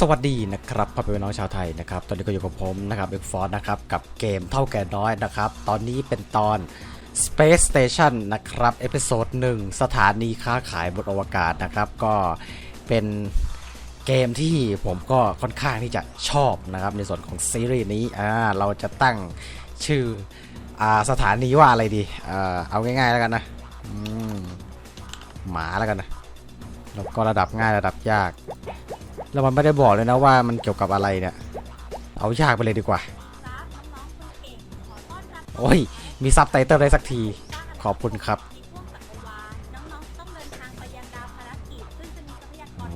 สวัสดีนะครับพ่อพี่น้องชาวไทยนะครับ ตอนนี้ก็อยู่กับผมนะครับเอกฟอร์นะครับ กับเกมเท่าแก่น้อยนะครับ ตอนนี้เป็นตอน Space Station นะครับ เอพิโซดหนึ่งสถานีค้าขายบนอวกาศนะครับ ก็เป็นเกมที่ผมก็ค่อนข้างที่จะชอบนะครับ ในส่วนของซีรีส์นี้อ่าเราจะตั้งชื่ออ่าสถานีว่าอะไรดีอ่าเอาง่ายๆแล้วกันนะอืมหมาแล้วกันนะแล้วก็ระดับง่ายระดับยาก แล้วมันไม่ได้บอกเลยนะว่ามันเกี่ยวกับอะไรเนี่ย เอายากไปเลยดีกว่า โอ้ย มีซับไตเติลได้สักที ขอบคุณครับอ๋อ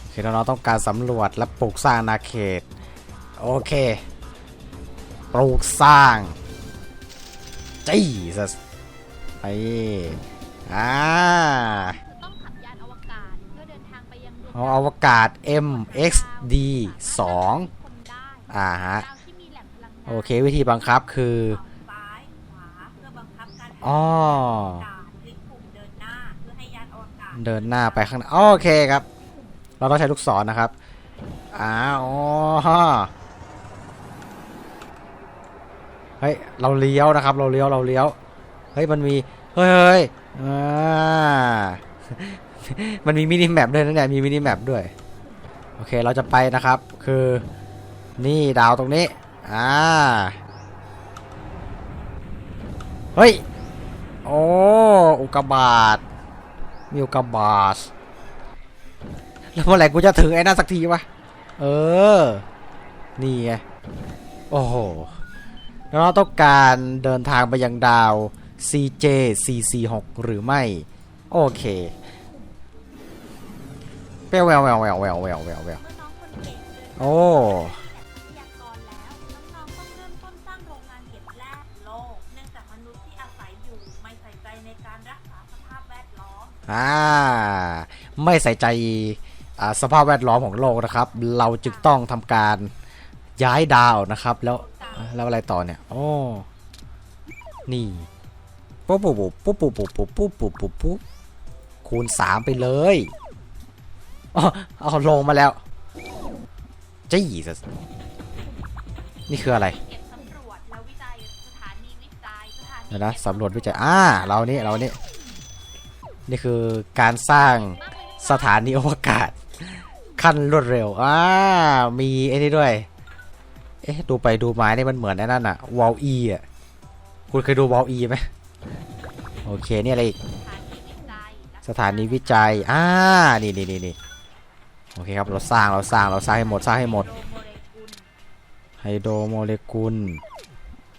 โอเคน้องๆต้องการสำรวจและปลูกสร้างอาณาเขต โอเค ปลูกสร้างจีสไปอ่า อาอวกาศ MXD 2อ่าฮะ โอเควิธีบังคับคืออ๋อเดินหน้าไปข้างหน้าโอเคครับ เราต้องใช้ลูกศรนะครับอ้าวอ๋อเฮ้ย เราเลี้ยวนะครับ เราเลี้ยว เราเลี้ยว เฮ้ย มันมี เฮ้ยเฮ้ยอ่า มันมีมินิแมปด้วยนะเนี่ยมีมินิแมปด้วย โอเคเราจะไปนะครับ คือนี่ดาวตรงนี้ อ่า เฮ้ย โอ้อุกบาตมีอุกบาตแล้วเมื่อไหร่กูจะถึงไอ้นั่นสักทีวะ เออ นี่ไง โอ้โหแล้วเราต้องการเดินทางไปยังดาว CJ 446 หรือไม่ โอเค ววแววแววแววแววแววแววแววเมื่อน้องคนเก่งเดินโอ้ทรัพยากรแล้วน้องต้องเริ่มต้นสร้างโรงงานเก็บแร่โลกเนื่องจากมนุษย์ที่อาศัยอยู่ไม่ใส่ใจในการรักษาสภาพแวดล้อมอ่าไม่ใส่ใจอ่าสภาพแวดล้อมของโลกนะครับ เราจึงต้องทำการย้ายดาวนะครับ แล้วแล้วอะไรต่อเนี่ย โอ้ นี่ปุ๊บปุ๊บปุ๊บปุ๊บปุ๊บปุ๊บปุ๊บปุ๊บปุ๊บปุ๊บคูณสามไปเลย อ๋อเอาลงมาแล้วจี้สนี่คืออะไรเก็บสำรวจและวิจัยสถานีวิจัยนีเดี๋ยวนะสำรวจวิจัยอ่าเรานี่เรานี่นี่คือการสร้างสถานีอวกาศขั้นรวดเร็วอ่ามีไอ้นี่ด้วย เอ๊ะดูไปดูไมานี่มันเหมือนไอ้นั่นอะวอลอีอะคุณเคยดูวอลอีไหมโอเค นี่อะไรอีก สถานีวิจัย อ่า นี่นี่นี่ โอเคครับ เราสร้างเราสร้างเราสร้างให้หมดสร้างให้หมดไฮโดรโมเลกุล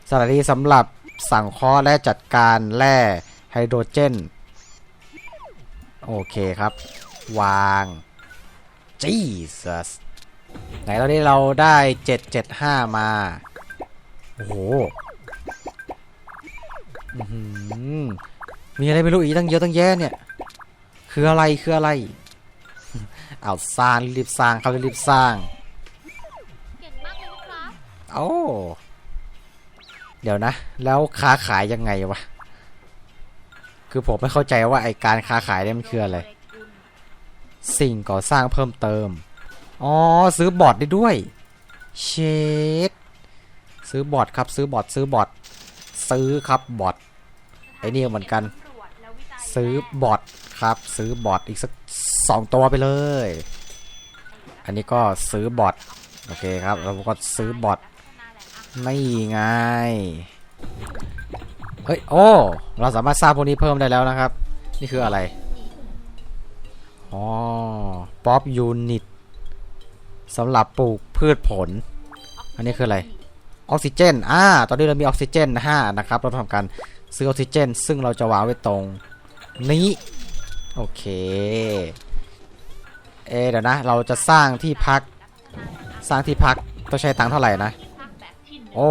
สถานที่สำหรับสั่งเคราะห์และจัดการแร่ไฮโดรเจน โอเคครับ วางจีซัสไหนตอนนี้เราได้ 775 มา โอ้โหอื้อหือมีอะไรไม่รู้อีกตั้งเยอะตั้งแยะเนี่ย คืออะไรคืออะไร เอาสร้างรีบๆสร้างครับรีบๆสร้างเก่งมากเลยนะครับโอ้เดี๋ยวนะ แล้วค้าขายยังไงวะคือผมไม่เข้าใจว่าไอการค้าขายเนี่ยมันคืออะไรโมเลกุลสิ่งก่อสร้างเพิ่มเติมอ๋อซื้อบอร์ดได้ด้วยเชดซื้อบอร์ดครับซื้อบอร์ดซื้อบอร์ดซื้อครับบอร์ดไอ้นี่เหมือนกันสำรวจและวิจัยซื้อบอร์ด ครับ ซื้อบอร์ดอีกสักสองตัวไปเลย อันนี้ก็ซื้อบอร์ดโอเคครับเราก็ซื้อบอร์ดลักษณะแหล่งอาหารไม่ไงเฮ้ยโอ้เราสามารถสร้างพวกนี้เพิ่มได้แล้วนะครับ นี่คืออะไรอ๋อป๊อปยูนิตสำหรับปลูกพืชผล อันนี้คืออะไร ออกซิเจน อ่า ตอนนี้เรามีออกซิเจนห้านะครับ เราทำการซื้อออกซิเจน ซึ่งเราจะวางไว้ตรงนี้ โอเค เอเดี๋ยวนะ เราจะสร้างที่พัก สร้างที่พักต้องใช้ตังค์เท่าไหร่นะ โอ้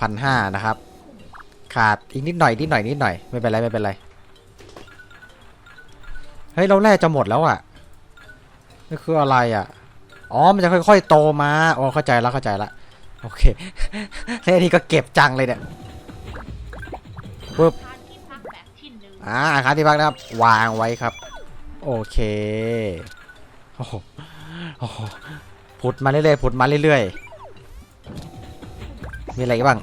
พันห้านะครับ ขาดอีกนิดหน่อยนิดหน่อยนิดหน่อย ไม่เป็นไรไม่เป็นไร เฮ้ย เราแร่จะหมดแล้วอะ่ะนี่คืออะไรอะ่ะ อ๋อ มันจะค่อยๆ โตมาอ๋อเข้าใจแล้วเข้าใจล้วโอเคแล้วอันนี้ก็เก็บจังเลยเนี่ยปึ๊บ อ่าอาคารที่พักนะครับ วางไว้ครับ โอเค โอ้โหโอ้โหผุดมาเรื่อยๆผุดมาเรื่อยๆ มีอะไรอีกบ้าง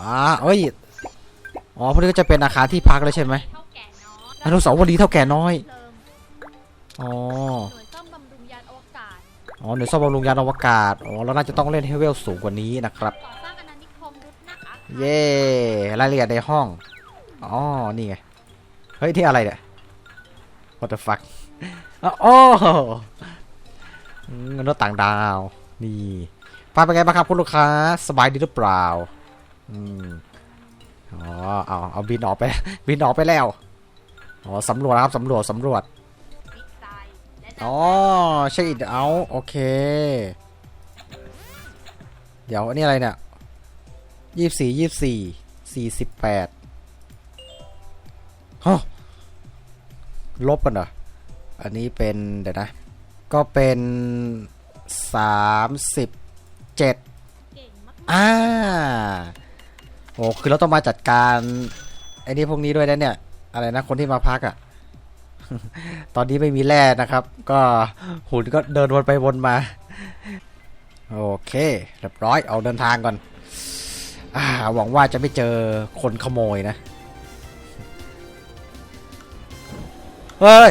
อ่าเอ้ย อ๋อพวกนี้ก็จะเป็นอาคารที่พักแล้วใช่ไหมเท่าแก่น้อยอนุสาวรีย์เท่าแก่น้อยเพลิงอ๋อหน่วยซ่อมบำรุงยานอวกาศอ๋อหน่วยซ่อมบำรุงยานอวกาศ อ๋อเราน่าจะต้องเล่นให้เวลสูงกว่านี้นะครับก่อสร้างอาณานิคมรุดนะคะเย่รายละเอียดในห้อง อ๋อ นี่ไง เฮ้ย ที่อะไรเนี่ย what the fuck อ๋อโอ้อืมมนุษย์ต่างดาว นี่พาเป็นไงบ้างครับคุณลูกค้า สบายดีหรือเปล่า อืม อ๋อ เอา เอาบินออกไป บินออกไปแล้ว อ๋อ สำรวจนะครับ สำรวจ สำรวจวิกไซด์และอ๋อใช่อิดเอาโอเค เดี๋ยว อันนี้อะไรเนี่ยยี่สี่ยี่สี่สี่สิบแปด ลบกันเหรอ อันนี้เป็นเดี๋ยวนะ ก็เป็นสามสิบเจ็ดเก่งมากอ่าโอ้คือเราต้องมาจัดการไอ้นี่พวกนี้ด้วยนะเนี่ย อะไรนะคนที่มาพักอะ่ะ ตอนนี้ไม่มีแร่นะครับ ก็หุ่นก็เดินวนไปวนมา โอเคเรียบร้อยเอาเดินทางก่อนอาหวังว่าจะไม่เจอคนขโมยนะ เฮ้ย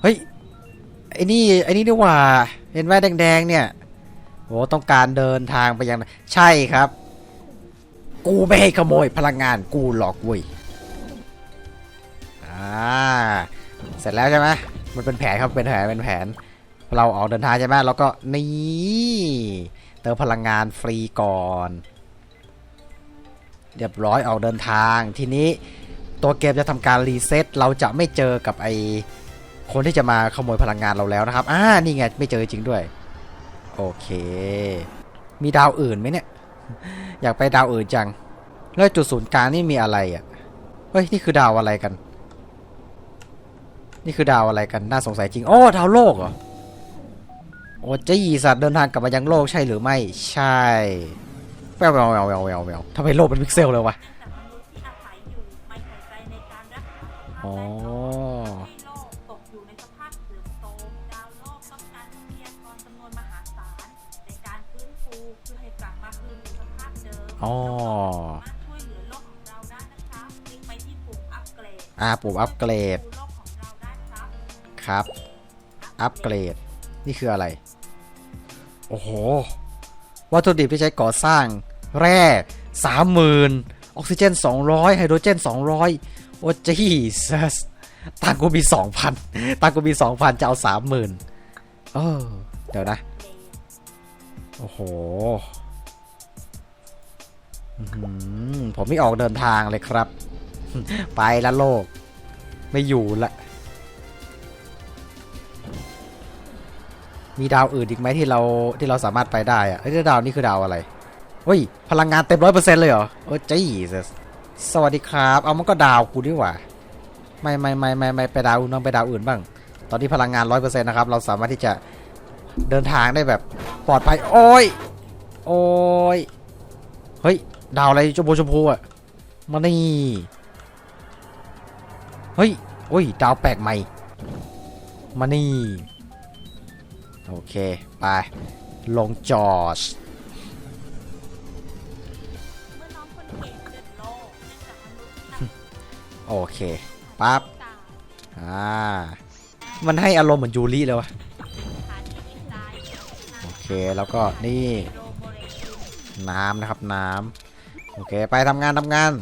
เฮ้ย ไอ้นี่ ไอ้นี่ดีกว่า เห็นไหมแดงๆ เนี่ยโอ้ต้องการเดินทางไปยังใช่ครับ กูไม่ให้ขโมยพลังงาน กูหลอกเว้ย อ่า เสร็จแล้วใช่ไหมมันเป็นแผนครับ เป็นแผน เป็นแผน เราออกเดินทางใช่ไหมแล้วก็นี่เติมพลังงานฟรีก่อน เรียบร้อยออกเดินทาง ทีนี้ ตัวเกมจะทำการรีเซ็ตเราจะไม่เจอกับไอคนที่จะมาขโมยพลังงานเราแล้วนะครับอ่านี่ไงไม่เจอจริงด้วย โอเค มีดาวอื่นไหมเนี่ย อยากไปดาวอื่นจัง แล้วจุดศูนย์กลางนี่มีอะไรอะเฮ้ยนี่คือดาวอะไรกัน นี่คือดาวอะไรกันน่าสงสัยจริงโอ้ดาวโลกเหรอโอ้เจีสัตว์เดินทางกลับมายังโลกใช่หรือไม่ใช่แววแววแววแววแววแววทำไมโลกเป็นพิกเซลเลยวะ อ๋อแวดล้อมที่โลกตกอยู่ในสภาพเสื่อมโทรมดาวโลกต้องการทรัพยากรจำนวนมหาศาลในการฟื้นฟูเพื่อให้กลับมาคืนสู่สภาพเดิมอ๋อสามารถช่วยเหลือโลกของเราได้นะคะคลิกไปที่ปุ่มอัปเกรดอ่าปุ่มอัปเกรดโลกของเราได้ครับครับ อัปเกรด นี่คืออะไร โอ้โห วัตถุดิบที่ใช้ก่อสร้าง แร่สามหมื่นออกซิเจน 200 ไฮโดรเจน 200 โอ้จีซัสตังกูมี2,000ตังกูมี2,000จะเอา30,000เออเดี๋ยวนะ โอ้โหผมไม่ออกเดินทางเลยครับ ไปละโลก ไม่อยู่ละ มีดาวอื่นอีกไหมที่เราที่เราสามารถไปได้อะเอ้ดาวนี่คือดาวอะไรเฮ้ย พลังงานเต็มร้อยเปอร์เซ็นต์เลยเหรอ โอ้จีส สวัสดีครับ เอามันก็ดาวกูดีกว่า ไม่ไม่ไม่ไม่ไม่ไปดาวอื่นต้องไปดาวอื่นบ้าง ตอนนี้พลังงานร้อยเปอร์เซ็นต์นะครับ เราสามารถที่จะเดินทางได้แบบปลอดภัย โอ้ย โอ้ย เฮ้ย ดาวอะไรชมพูชมพูอะมานี่ เฮ้ย โอ้ย ดาวแปลกใหม่ มานี่ โอเค ไป ลงจอร์จ โอเคปั๊บอ่ามันให้อารมณ์เหมือนยูริเลยวะโอเคแล้วก็นี่ น้ำนะครับน้ำโอเคไปทำงานทำงาน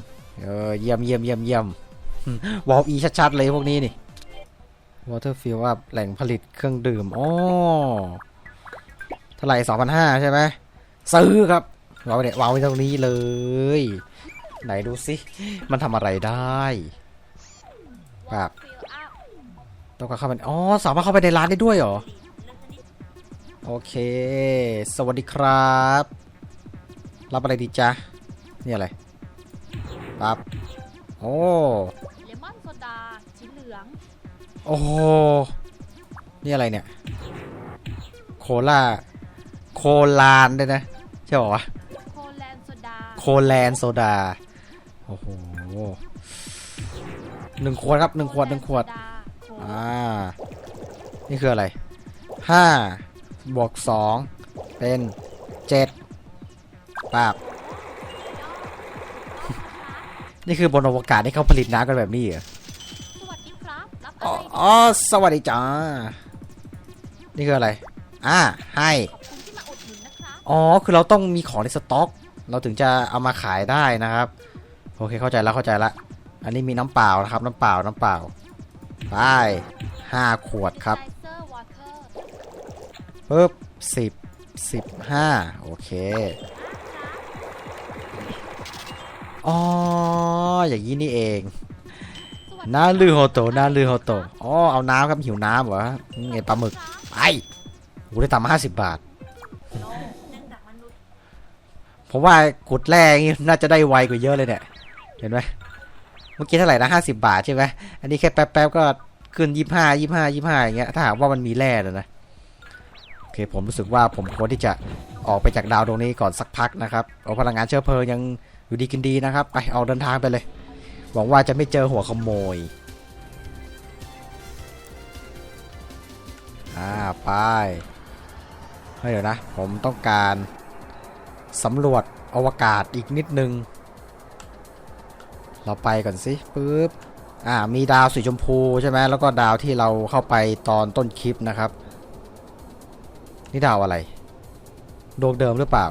เออเยี่ยมเยี่ยมเยี่ยมเยี่ยมวอลอีชัดๆเลยพวกนี้นี่ Waterfield ว่าแหล่งผลิตเครื่องดื่มอ๋อเท่าไหร่สองพันห้าใช่ไหมซื้อครับเราเนี่ยวางไว้ตรงนี้เลย ไหนดูสิมันทำอะไรได้ครับต้องการเข้าไปอ๋อสามารถเข้าไปในร้านได้ด้วยเหรอ โอเค สวัสดีครับ รับอะไรดีจ๊ะนี่อะไรปั๊บโอ้เลมอนโซดาสีเหลือง โอ้นี่อะไรเนี่ย โคลาโคลานด้วยนะ ใช่ป่าวะโคแลนโซดาโคแลนโซดา โอ้โหหนึ่งขวดครับหนึ่งขวดหนึ่งขวดโซาโคอ่า นี่คืออะไรห้าบวกสองเป็นเจ็ดปาบนี่คือบนอวกาศที่เขาผลิตน้ำกันแบบนี้เหรอสวัสดีครับรับอ๋อะอไรดีอ๋อ สวัสดีจ้า นี่คืออะไร อ่า ให้ขอบคุณที่มาอุดหนุนนะครับอ๋อ คือเราต้องมีของในสต็อก เราถึงจะเอามาขายได้นะครับ โอเคเข้าใจแล้วเข้าใจละ อันนี้มีน้ำเปล่านะครับ น้ำเปล่าน้ำเปล่าไปห้าขวดครับปึ๊บสิบสิบห้าโอเคอ๋ออย่างนี้นี่เองสวัสดีนาลือโฮโตนาลือโฮโตอ๋อเอาน้ำครับหิวน้ำเหรอไงปลาหมึกไปกูได้ตังค์มาห้าสิบบาท ผมว่ากุดแรกนี่น่าจะได้ไวกว่าเยอะเลยเนี่ย เห็นไหมเมื่อกี้เท่าไหร่นะห้าสิบาทใช่ไหมอันนี้แค่แป๊บๆก็ขึ้นยี่ห้ายี่ห้ายี่ห้าอย่างเงี้ยถ้าหากว่ามันมีแร่นะนะโอเคผมรู้สึกว่าผมควรที่จะออกไปจากดาวดวงนี้ก่อนสักพักนะครับเอาพลังงานเชื้อเพลิงยังอยู่ดีกินดีนะครับไปเอาเดินทางไปเลย หวังว่าจะไม่เจอหัวขโมยอ่าไปเฮ้ยเดี๋ยวนะ ผมต้องการสำรวจอวกาศอีกนิดนึง เราไปก่อนสิปึ๊บอ่ามีดาวสีชมพูใช่ไหมแล้วก็ดาวที่เราเข้าไปตอนต้นคลิปนะครับ นี่ดาวอะไร ดวงเดิมหรือเปล่า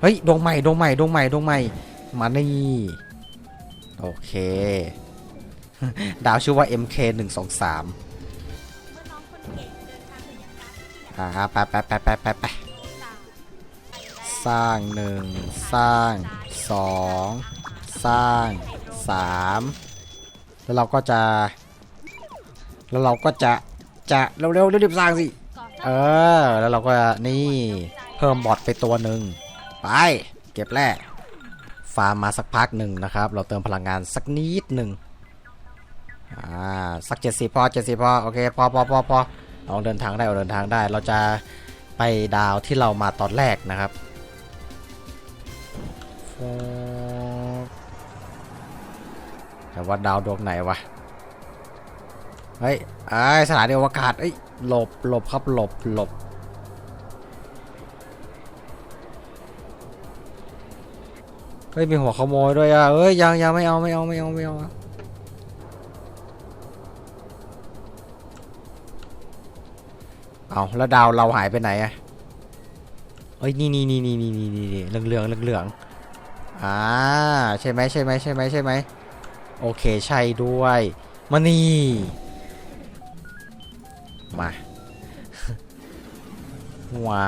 เฮ้ยดวงใหม่ดวงใหม่ดวงใหม่ดวงใหม่มานี่โอเค ดาวชื่อว่า MK 1 2 3เมื่อน้องคนเก่งเดินทางถึงยังการที่อยากอ่าไปไปไปไปไปไป สร้างหนึ่งสร้างสองสร้างสามแล้วเราก็จะ แล้วเราก็จะ จะเร็วๆเร็วรีบสร้างสิ เออ แล้วเราก็นี่เพิ่มบอทไปตัวหนึ่งไป เก็บแร่ฟาร์มมาสักพักหนึ่งนะครับ เราเติมพลังงานสักนิดหนึ่งอ่าสักเจ็ดสิบพอเจ็ดสิบพอโอเคพอพอพอพอลองเดินทางได้เอาเดินทางได้ เราจะไปดาวที่เรามาตอนแรกนะครับ แต่ว่าดาวดวงไหนวะ เฮ้ยไอ้ยสถานีอวกาศเอ้ยหลบหลบครับหลบหลบเฮ้ยมีหัวขโมยด้วยอะเอ้ยยังยังไม่เอาไม่เอาไม่เอาไม่เอาเอาแล้วดาวเราหายไปไหนอะเฮ้ยนี่นี่นี่นี่นี่นี่นี่เหลืองเหลืองเหลืองเหลือง อ่าใช่ไหมใช่ไหมใช่ไหมใช่ไหมโอเคใช่ด้วยมานี่มาวา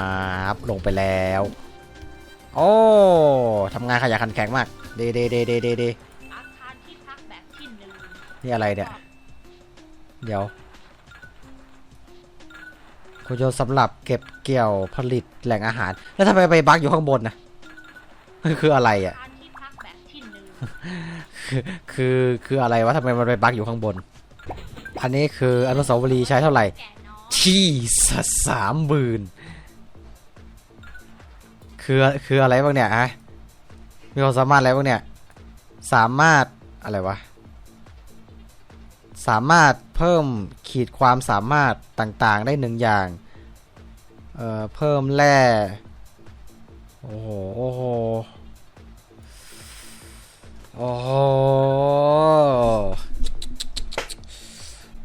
บลงไปแล้ว โอ้ทำงานขยันขันแข็งมากเดเดเดเดเดเดนี่อะไรเนี่ย เดี๋ยวคุณโยนสำหรับเก็บเกี่ยวผลิตแหล่งอาหาร แล้วทำไมไปบักอยู่ข้างบนนะคืออะไรอาอะ คือคือคืออะไรวะทำไมมันไปบักอยู่ข้างบน อันนี้คืออนุสาวรีย์ใช้เท่าไหร่แก่น้อยที่สัสามหมื่นคือคืออะไรบ้างเนี่ยฮะมีความสามารถอะไรบ้างเนี่ย สามารถอะไรวะ สามารถเพิ่มขีดความสามารถต่างๆได้หนึ่งอย่าง เอ่อ เพิ่มแร่โอ้โหโอ้โห โอ้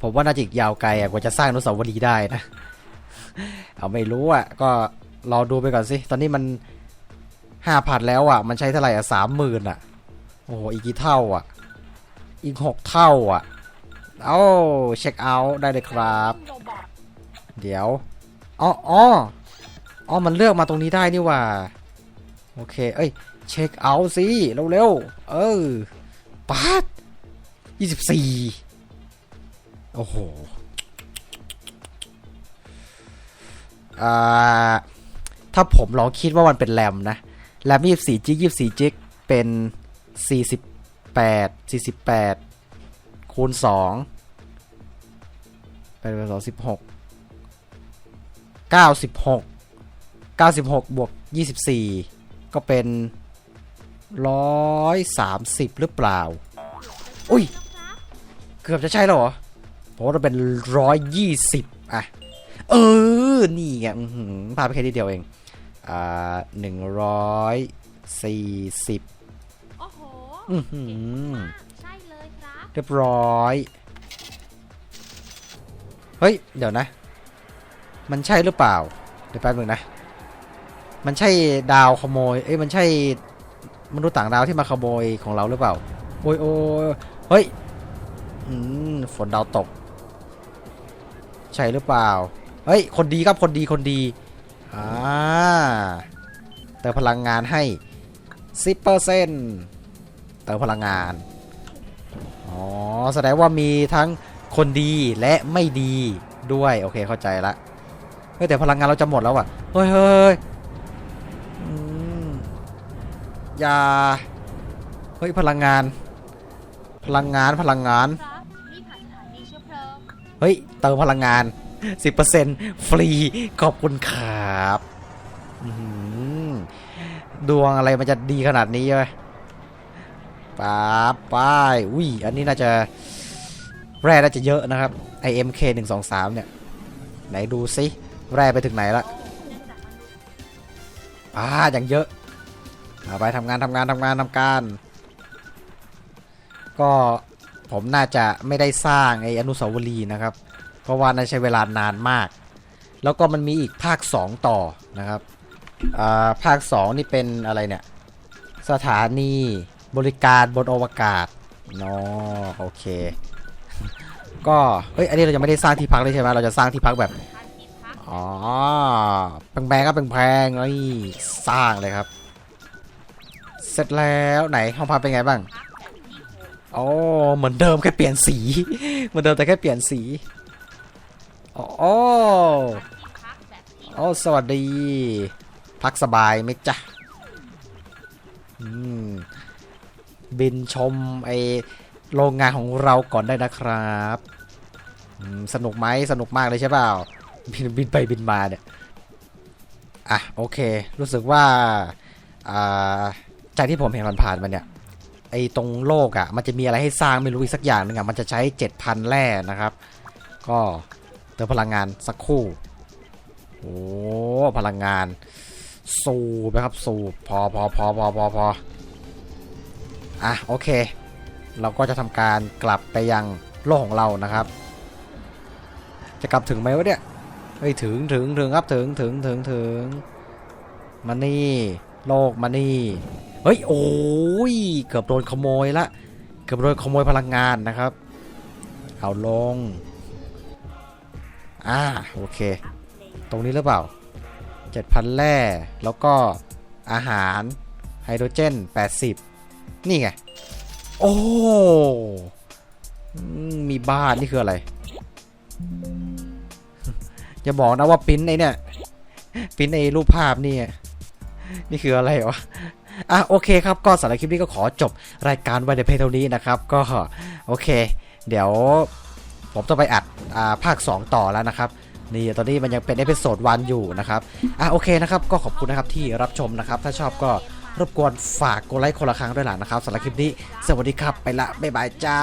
ผมว่าน่าจะอีกยาวไกลอะกว่าจะสร้างอนุสาวรีย์ได้นะ เอาไม่รู้อะ ก็รอดูไปก่อนสิ ตอนนี้มันห้าพันแล้วอะ มันใช้เท่าไหร่อะสามหมื่นอะ โอ้โห อีกกี่เท่าอะ อีกหกเท่าอะ เอาเช็คเอาท์ได้เลยครับ เดี๋ยว อ๋ออ๋ออ๋อมันเลือกมาตรงนี้ได้นี่ว่า โอเค เอ้ย เช็คเอาท์สิเร็วๆเออปาดยี่สิบสี่โอ้โหถ้าผมลองคิดว่ามันเป็นแรมนะ แรมยี่สิบสี่จิกยี่สิบสี่จิกเป็นสี่สิบแปดสี่สิบแปดคูณสองเป็นสองสิบหกเก้าสิบหกเก้าสิบหกบวกยี่สิบสี่ก็เป็น ร้อยสามสิบหรือเปล่า อุ้ยนะครับเกือบจะใช่แล้วเหรอผมว่าจะเป็นร้อยยี่สิบอะ เออ นี่ไงอื้อหือพาไปแค่นิดเดียวเอง อ่าหนึ่งร้อยสี่สิบโอ้โหอื้อหืเก่งอมากใช่เลยครับ เรียบร้อย เฮ้ย เดี๋ยวนะ มันใช่หรือเปล่า เดี๋ยวแป๊บนึงนะ มันใช่ดาวขโมย เอ้ย มันใช่ มนุษย์ต่างดาวที่มาขโมยของเราหรือเปล่า โอ้ยโอ้ยเฮ้ยอืมฝนดาวตก ใช่หรือเปล่า เฮ้ย คนดีครับคนดีคนดี อ่าเติมพลังงานให้สิบเปอร์เซ็นเติมพลังงาน อ๋อ แสดงว่ามีทั้งคนดีและไม่ดีด้วย โอเคเข้าใจละเฮ้ยแต่พลังงานเราจะหมดแล้วอะ เฮ้ยเฮ้ย ยา เฮ้ยพลังงาน พลังงานพลังงานเชื้อเพลิงเฮ้ยเติมพลังงาน 10%ฟรี ขอบคุณครับหือดวงอะไรมันจะดีขนาดนี้ไหมป้าป้ายอุ้ย อันนี้น่าจะ แร่น่าจะเยอะนะครับ IMK 1 2 3เนี่ย ไหนดูซิ แร่ไปถึงไหนละอ่าอย่างเยอะ เอาไปทำงานทำงานทำงานทำการ ก็ผมน่าจะไม่ได้สร้างไอ้อนุสาวรีย์นะครับ เพราะว่าน่าใช้เวลานานมาก แล้วก็มันมีอีกภาค 2 ต่อนะครับาภาค 2 นี่เป็นอะไรเนี่ย สถานีบริการบนอวกาศนอโอเค ก็เฮ้ยอันนี้เรายังไม่ได้สร้างที่พักเลยใช่ไหมเราจะสร้างที่พักแบบอ๋อแพงๆครับแพงๆนี่สร้างเลยครับ เสร็จแล้วไหนห้องพักเป็นไงบ้างพักแบบที่หกโอ้เหมือนเดิมแค่เปลี่ยนสี เหมือนเดิมแต่แค่เปลี่ยนสีโอ้โอ้ทานที่พักแบบที่โอ้สวัสดี พักสบายไหมจ๊ะบินชมไอโรงงานของเราก่อนได้นะครับสนุกไหมสนุกมากเลยใช่เปล่าบินบินไปบินมาเนี่ยอะโอเค รู้สึกว่าอ่า จากที่ผมเห็นผ่านๆมาเนี่ยไอตรงโลกอะ่ะมันจะมีอะไรให้สร้างไม่รู้อีกสักอย่างหนึ่งอะ่ะมันจะใช้ 7,000 แร่นะครับ ก็เติมพลังงานสักคู่โอ้พลังงาน สูบนะครับสูบพอพอพอพอพอพออะโอเค เราก็จะทำการกลับไปยังโลกของเรานะครับ จะกลับถึงไหมวะเนี่ยเฮ้ยถึงถึงถึงครับถึงถึงถึงถึงมานี่โลกมานี่ เฮ้ย โอ้ย เกือบโดนขโมยละ เกือบโดนขโมยพลังงานนะครับ เอาลง อ่า โอเค ตรงนี้หรือเปล่า 7,000 แร่ แล้วก็อาหารไฮโดรเจน 80 นี่ไง โอ้ มีบ้านนี่คืออะไร อย่าบอกนะว่าปิ้นไอเนี่ย ปิ้นไอรูปภาพนี่ นี่คืออะไรวะ อะโอเคครับก็สำหรับคลิปนี้ก็ขอจบรายการไว้ในเพลงเท่านี้นะครับ ก็โอเค เดี๋ยวผมจะไปอัดอ่าภาค 2 ต่อแล้วนะครับนี่ตอนนี้มันยังเป็นเอพิโซดวันอยู่นะครับอะโอเคนะครับก็ขอบคุณนะครับที่รับชมนะครับ ถ้าชอบก็รบกวนฝากกดไลค์คนละครั้งด้วยล่ะนะครับสำหรับคลิปนี้ สวัสดีครับไปละบ๊ายบายจ้า